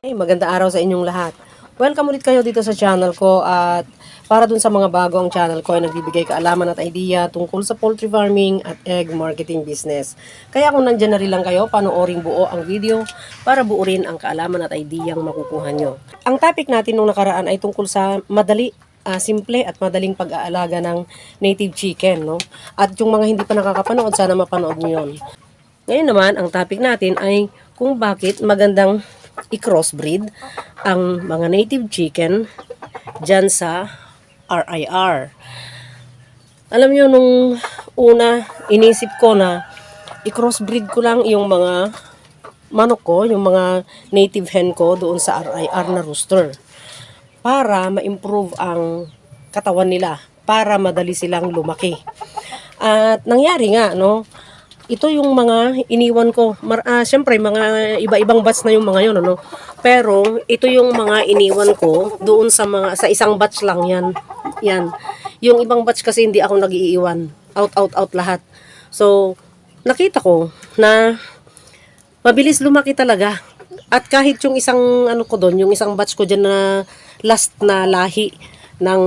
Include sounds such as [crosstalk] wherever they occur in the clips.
Hey, maganda araw sa inyong lahat. Welcome ulit kayo dito sa channel ko at para dun sa mga bago ang channel ko ay nagbibigay kaalaman at idea tungkol sa poultry farming at egg marketing business. Kaya kung nandyan na rin lang kayo, panoorin buo ang video para buo rin ang kaalaman at idea ang makukuha nyo. Ang topic natin nung nakaraan ay tungkol sa madali ah, simple at madaling pag-aalaga ng native chicken, no? At yung mga hindi pa nakakapanood, sana mapanood nyo yun. Ngayon naman, ang topic natin ay kung bakit magandang i-crossbreed ang mga native chicken dyan sa RIR. Alam nyo, nung una, inisip ko na i-crossbreed ko lang yung mga manok ko, yung mga native hen ko doon sa RIR na rooster para ma-improve ang katawan nila, para madali silang lumaki. At nangyari nga, no, ito yung mga iniwan ko. Mar ah, Siyempre, mga iba-ibang batch na yung mga yun, ano. Pero, ito yung mga iniwan ko doon sa mga, sa isang batch lang yan. Yan. Yung ibang batch kasi hindi ako nag-iiwan. Out, out, out lahat. So, nakita ko na mabilis lumaki talaga. At kahit yung isang ano ko doon, yung isang batch ko dyan na last na lahi ng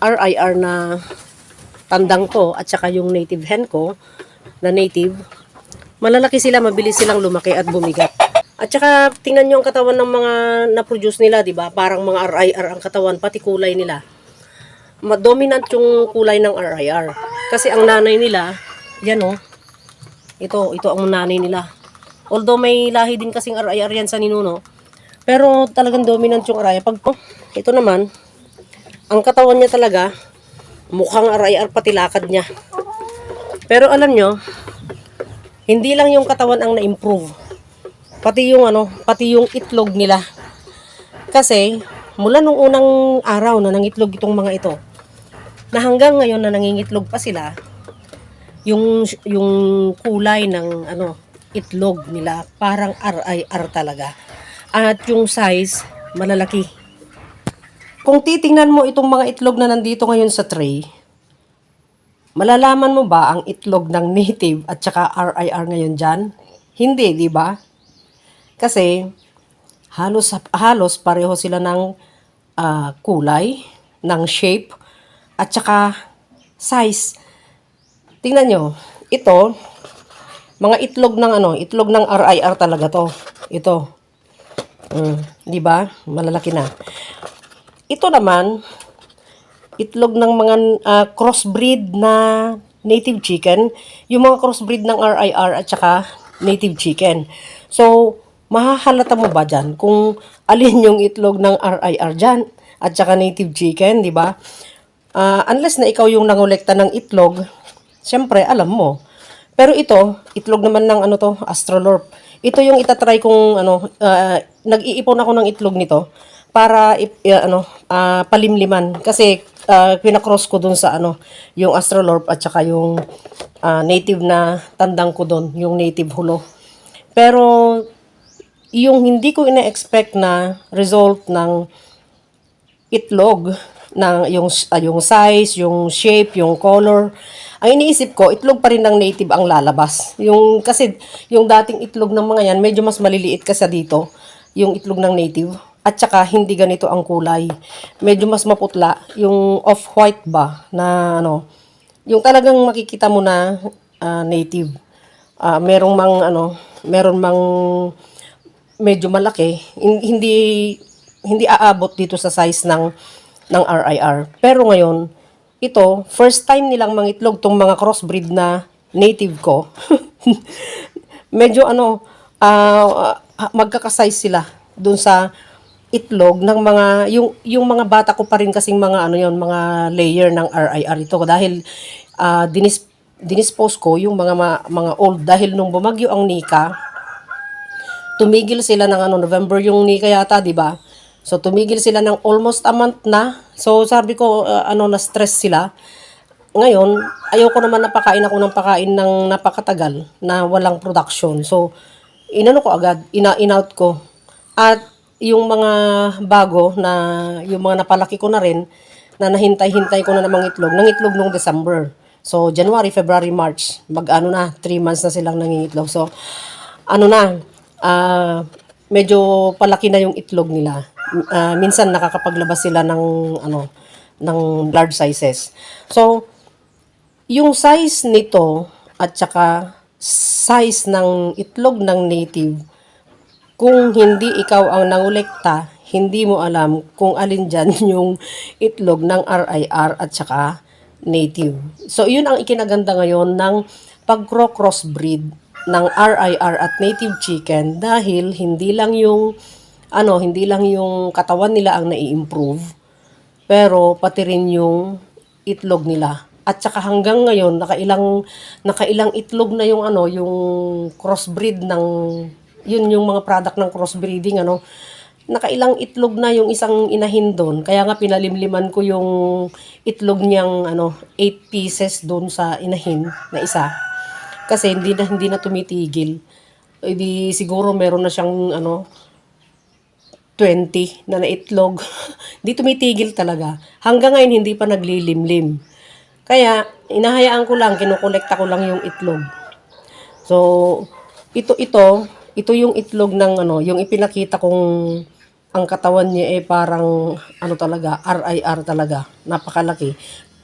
RIR na tandang ko at saka yung native hen ko na native, malalaki sila, mabilis silang lumaki at bumigat. At saka tingnan nyo ang katawan ng mga na-produce nila, di ba? Parang mga RIR ang katawan, pati kulay nila. Ma-dominant yung kulay ng RIR. Kasi ang nanay nila, yan oh, ito, ito ang nanay nila. Although may lahi din kasing RIR yan sa ninuno, pero talagang dominant yung RIR. Pag, oh, ito naman, ang katawan niya talaga, mukhang RIR pati lakad niya. Pero alam nyo, hindi lang yung katawan ang na-improve. Pati yung ano, pati yung itlog nila. Kasi, mula nung unang araw na nangitlog itong mga ito, na hanggang ngayon na nangingitlog pa sila, yung yung kulay ng ano itlog nila parang RIR talaga. At yung size malalaki. Kung titingnan mo itong mga itlog na nandito ngayon sa tray, malalaman mo ba ang itlog ng native at saka RIR ngayon dyan? Hindi, di ba? Kasi halos halos pareho sila ng ah, kulay, ng shape at saka size. Tingnan nyo, ito, mga itlog ng ano, itlog ng RIR talaga to. Ito. Mm, di ba? Malalaki na. Ito naman, itlog ng mga ah, crossbreed na native chicken, yung mga crossbreed ng RIR at saka native chicken. So, mahahalata mo ba dyan kung [laughs] alin yung itlog ng RIR dyan at saka native chicken, di ba? Ah, unless na ikaw yung nangolekta ng itlog, syempre alam mo. Pero ito, itlog naman ng ano to, Astrolorp. Ito yung itatry kong ano, ah, nag-iipon ako ng itlog nito para ah, ano, ah, palimliman kasi uh, pinakross ko dun sa ano, yung Astrolorp at saka yung ah, native na tandang ko dun, yung native hulo. Pero yung hindi ko ina-expect na result ng itlog ng yung ah, yung size, yung shape, yung color. Ang iniisip ko, itlog pa rin ng native ang lalabas. Yung kasi yung dating itlog ng mga yan, medyo mas maliliit kasi dito, yung itlog ng native. At saka hindi ganito ang kulay. Medyo mas maputla, yung off-white ba na ano, yung talagang makikita mo na ah, native. Ah, merong mang ano, meron mang medyo malaki, hin- hindi hindi aabot dito sa size ng ng RIR. Pero ngayon, ito, first time nilang mangitlog tong mga crossbreed na native ko. [laughs] medyo ano, ah, magkakasize sila dun sa itlog ng mga yung yung mga bata ko pa rin kasing mga ano yon mga layer ng RIR ito. Dahil ah, dinis dinispose ko yung mga mga old. Dahil nung bumagyo ang Nika tumigil sila ng ano November yung Nika yata di ba? So tumigil sila ng almost a month na. So sabi ko ah, ano na stress sila. Ngayon, ayoko naman napakain ako ng pakain ng napakatagal na walang production. So, inano ko agad, ina in-out ko. At yung mga bago na yung mga napalaki ko na rin na nahintay-hintay ko na namang itlog, nang itlog nung December. So, January, February, March, mag ano na, 3 months na silang nangingitlog. So, ano na, ah, medyo palaki na yung itlog nila. Ah, minsan nakakapaglabas sila ng ano ng large sizes. So, yung size nito at saka size ng itlog ng native, kung hindi ikaw ang nangolekta, hindi mo alam kung alin dyan [laughs] yung itlog ng RIR at saka native. So, yun ang ikinaganda ngayon ng pag-crossbreed ng RIR at native chicken dahil hindi lang yung ano, hindi lang yung katawan nila ang nai-improve, pero pati rin yung itlog nila. At saka hanggang ngayon, nakailang, nakailang itlog na yung ano, yung crossbreed ng, yun yung mga product ng crossbreeding, ano, nakailang itlog na yung isang inahin doon. Kaya nga pinalimliman ko yung itlog niyang, ano, 8 pieces doon sa inahin na isa. Kasi hindi na, hindi na tumitigil. E siguro meron na siyang, ano, 20 na naitlog. [laughs] Hindi tumitigil talaga. Hanggang ngayon, hindi pa naglilimlim. Kaya, inahayaan ko lang, kinukolekta ko lang yung itlog. So, ito, ito, ito yung itlog ng ano, yung ipinakita kong ang katawan niya eh parang ano talaga, RIR talaga. Napakalaki.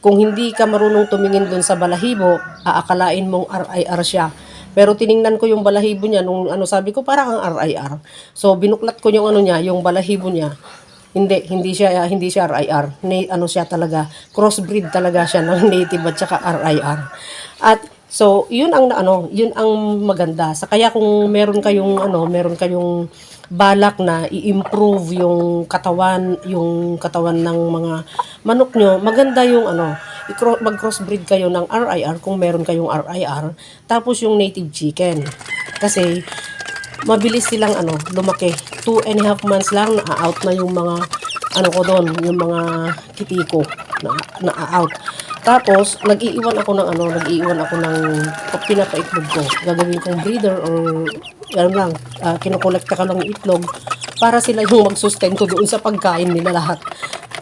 Kung hindi ka marunong tumingin doon sa balahibo, aakalain mong RIR siya. Pero tiningnan ko yung balahibo niya nung ano sabi ko parang ang RIR. So binuklat ko yung ano niya, yung balahibo niya. Hindi, hindi siya hindi siya RIR. Na, ano siya talaga, crossbreed talaga siya ng native at saka RIR. At so, yun ang ano, yun ang maganda. Sa kaya kung meron kayong ano, meron kayong balak na i-improve yung katawan, yung katawan ng mga manok nyo, maganda yung ano, mag-crossbreed kayo ng RIR kung meron kayong RIR, tapos yung native chicken. Kasi, mabilis silang ano, lumaki. Two and a half months lang, na-out na yung mga, ano ko doon, yung mga kitiko, na, na-out. Tapos, nag-iiwan ako ng ano, nag-iiwan ako ng pinapaitlog ko. Gagawin kong breeder or ano lang, uh, kinukolekta ka yung itlog para sila yung magsustento doon sa pagkain nila lahat.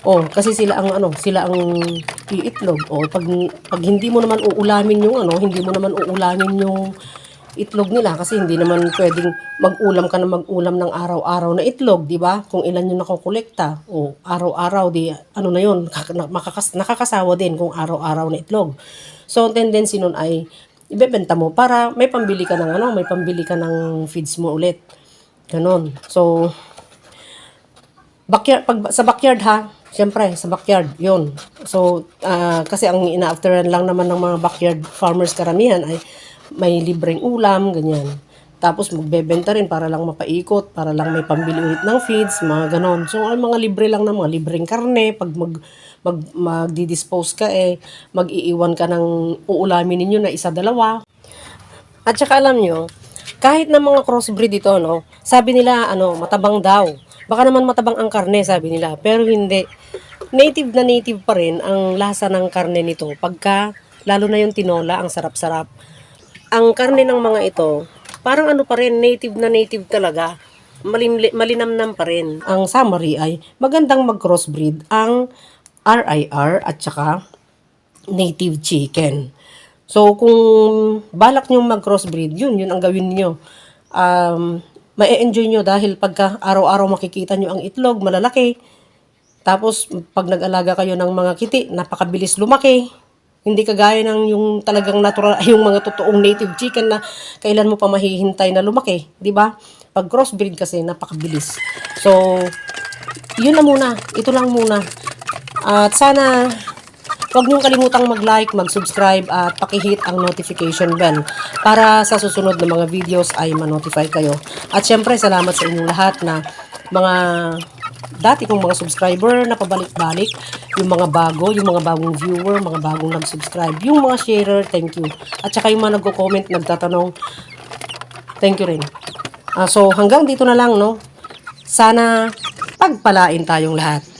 Oh, kasi sila ang ano, sila ang iitlog. Oh, pag pag hindi mo naman uulamin yung ano, hindi mo naman uulamin yung itlog nila kasi hindi naman pwedeng mag-ulam ka na mag-ulam ng araw-araw na itlog, di ba? Kung ilan yung nakukolekta, o araw-araw, di ano na yun, makakas, nakakasawa din kung araw-araw na itlog. So, ang tendency nun ay ibebenta mo para may pambili ka ng ano, may pambili ka ng feeds mo ulit. Ganon. So, backyard, pag, sa backyard ha, Siyempre, sa backyard, yun. So, ah, kasi ang ina-afteran lang naman ng mga backyard farmers karamihan ay may libreng ulam, ganyan. Tapos magbebenta rin para lang mapaikot, para lang may pambili ulit ng feeds, mga ganon. So, ay mga libre lang na mga libreng karne, pag mag, mag, magdi-dispose ka eh, mag-iiwan ka ng uulamin ninyo na isa, dalawa. At saka alam nyo, kahit na mga crossbreed ito, no, sabi nila, ano, matabang daw. Baka naman matabang ang karne, sabi nila. Pero hindi. Native na native pa rin ang lasa ng karne nito. Pagka, lalo na yung tinola, ang sarap-sarap. Ang karne ng mga ito, parang ano pa rin, native na native talaga. Malinamnam pa rin. Ang summary ay, magandang mag-crossbreed ang RIR at saka native chicken. So, kung balak nyo mag-crossbreed, yun, yun ang gawin niyo. Um, ma-enjoy nyo dahil pagka araw-araw makikita nyo ang itlog, malalaki. Tapos, pag nag-alaga kayo ng mga kiti, napakabilis lumaki. Hindi kagaya ng yung talagang natural, [laughs] yung mga totoong native chicken na kailan mo pa mahihintay na lumaki. di ba? Pag crossbreed kasi, napakabilis. So, yun na muna. Ito lang muna. At sana Huwag niyong kalimutang mag-like, mag-subscribe at pakihit ang notification bell para sa susunod na mga videos ay ma-notify kayo. At syempre, salamat sa inyong lahat na mga dati kong mga subscriber na pabalik-balik, yung mga bago, yung mga bagong viewer, mga bagong nag-subscribe, yung mga sharer, thank you. At saka yung mga nagko-comment, nagtatanong, thank you rin. Ah, so, hanggang dito na lang, no? Sana pagpalain tayong lahat.